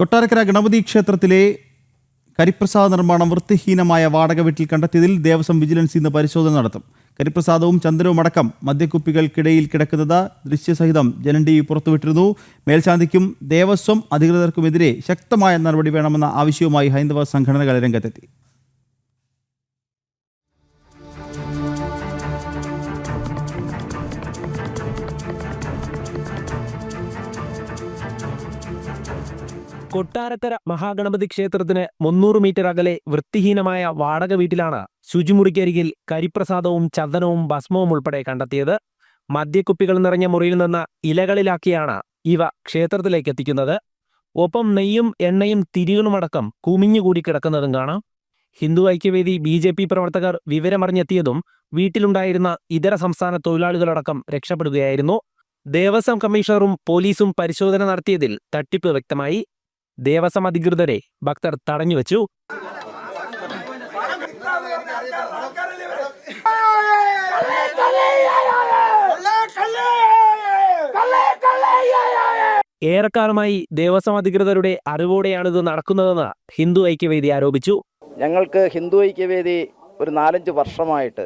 കൊട്ടാരക്കര ഗണപതി ക്ഷേത്രത്തിലെ കരിപ്രസാദ നിർമ്മാണം വൃത്തിഹീനമായ വാടക വീട്ടിൽ കണ്ടെത്തിയതിൽ ദേവസ്വം വിജിലൻസ് ഇന്ന് പരിശോധന നടത്തും. കരിപ്രസാദവും ചന്ദ്രവും അടക്കം മദ്യക്കുപ്പികൾക്കിടയിൽ കിടക്കുന്നത് ദൃശ്യസഹിതം വി പുറത്തുവിട്ടിരുന്നു. മേൽശാന്തിക്കും ദേവസ്വം അധികൃതർക്കുമെതിരെ ശക്തമായ നടപടി വേണമെന്ന ആവശ്യവുമായി ഹൈന്ദവ സംഘടനകൾ രംഗത്തെത്തി. കൊട്ടാരക്കര മഹാഗണപതി ക്ഷേത്രത്തിന് മുന്നൂറ് മീറ്റർ അകലെ വൃത്തിഹീനമായ വാടക വീട്ടിലാണ് ശുചിമുറിക്കരികിൽ കരിപ്രസാദവും ചന്ദനവും ഭസ്മവും ഉൾപ്പെടെ കണ്ടെത്തിയത്. മദ്യക്കുപ്പികൾ നിറഞ്ഞ മുറിയിൽ നിന്ന് ഇലകളിലാക്കിയാണ് ഇവ ക്ഷേത്രത്തിലേക്ക് എത്തിക്കുന്നത്. ഒപ്പം നെയ്യും എണ്ണയും തിരികളുമടക്കം കുമിഞ്ഞുകൂടി കിടക്കുന്നതും കാണാം. Hindu Aikyavedi B J P പ്രവർത്തകർ വിവരമറിഞ്ഞെത്തിയതും വീട്ടിലുണ്ടായിരുന്ന ഇതര സംസ്ഥാന തൊഴിലാളികളടക്കം രക്ഷപ്പെടുകയായിരുന്നു. ദേവസ്വം കമ്മീഷണറും പോലീസും പരിശോധന നടത്തിയതിൽ തട്ടിപ്പ് വ്യക്തമായി. ദേവസ്വം അധികൃതരെ ഭക്തർ തടഞ്ഞുവച്ചു. ഏറെക്കാലമായി ദേവസ്വം അധികൃതരുടെ അറിവോടെയാണിത് നടക്കുന്നതെന്ന് ഹിന്ദു ഐക്യവേദി ആരോപിച്ചു. ഞങ്ങൾക്ക് ഹിന്ദു ഐക്യവേദി ഒരു നാലഞ്ച് വർഷമായിട്ട്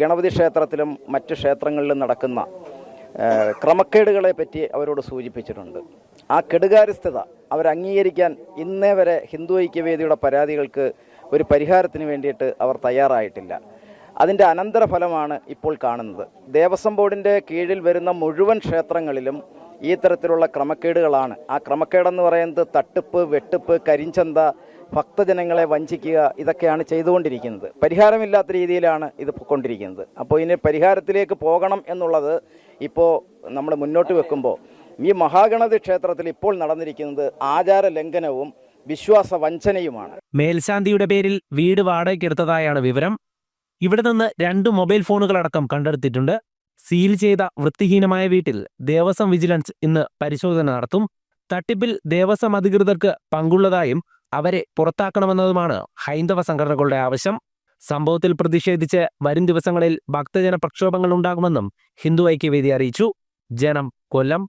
ഗണപതി ക്ഷേത്രത്തിലും മറ്റ് ക്ഷേത്രങ്ങളിലും നടക്കുന്ന ക്രമക്കേടുകളെ പറ്റി അവരോട് സൂചിപ്പിച്ചിട്ടുണ്ട്. ആ കെടുകാര്യസ്ഥത അവർ അംഗീകരിക്കാൻ ഇന്നേ വരെ ഹിന്ദു ഐക്യവേദിയുടെ പരാതികൾക്ക് ഒരു പരിഹാരത്തിന് വേണ്ടിയിട്ട് അവർ തയ്യാറായിട്ടില്ല. അതിന്റെ അനന്തരഫലമാണ് ഇപ്പോൾ കാണുന്നത്. ദേവസ്വം ബോർഡിന്റെ കീഴിൽ വരുന്ന മുഴുവൻ ക്ഷേത്രങ്ങളിലും ഈ തരത്തിലുള്ള ക്രമക്കേടുകളാണ്. ആ ക്രമക്കേടെന്ന് പറയുന്നത് തട്ടിപ്പ് വെട്ടിപ്പ് കരിഞ്ചന്ത ഭക്തജനങ്ങളെ വഞ്ചിക്കുക ഇതൊക്കെയാണ് ചെയ്തുകൊണ്ടിരിക്കുന്നത്. പരിഹാരമില്ലാത്ത രീതിയിലാണ് ഇത് കൊണ്ടിരിക്കുന്നത് അപ്പോൾ ഇനി പരിഹാരത്തിലേക്ക് പോകണം എന്നുള്ളത് ഇപ്പോൾ നമ്മൾ മുന്നോട്ട് വെക്കുമ്പോൾ ഈ മഹാഗണതി ക്ഷേത്രത്തിൽ ഇപ്പോൾ നടന്നിരിക്കുന്നത് ആചാര ലംഘനവും വിശ്വാസ വഞ്ചനയുമാണ്. മേൽശാന്തിയുടെ പേരിൽ വീട് വാടകയ്ക്കെടുത്തതായാണ് വിവരം. ഇവിടെ നിന്ന് രണ്ട് മൊബൈൽ ഫോണുകളടക്കം കണ്ടെടുത്തിട്ടുണ്ട്. സീൽ ചെയ്ത വൃത്തിഹീനമായ വീട്ടിൽ ദേവസ്വം വിജിലൻസ് ഇന്ന് പരിശോധന നടത്തും. തട്ടിപ്പിൽ ദേവസ്വം അധികൃതർക്ക് പങ്കുള്ളതായും അവരെ പുറത്താക്കണമെന്നതുമാണ് ഹൈന്ദവ സംഘടനകളുടെ ആവശ്യം. സംഭവത്തിൽ പ്രതിഷേധിച്ച് വരും ദിവസങ്ങളിൽ ഭക്തജന പ്രക്ഷോഭങ്ങൾ ഉണ്ടാകുമെന്നും ഹിന്ദു ഐക്യവേദി അറിയിച്ചു. ജനം കൊല്ലം.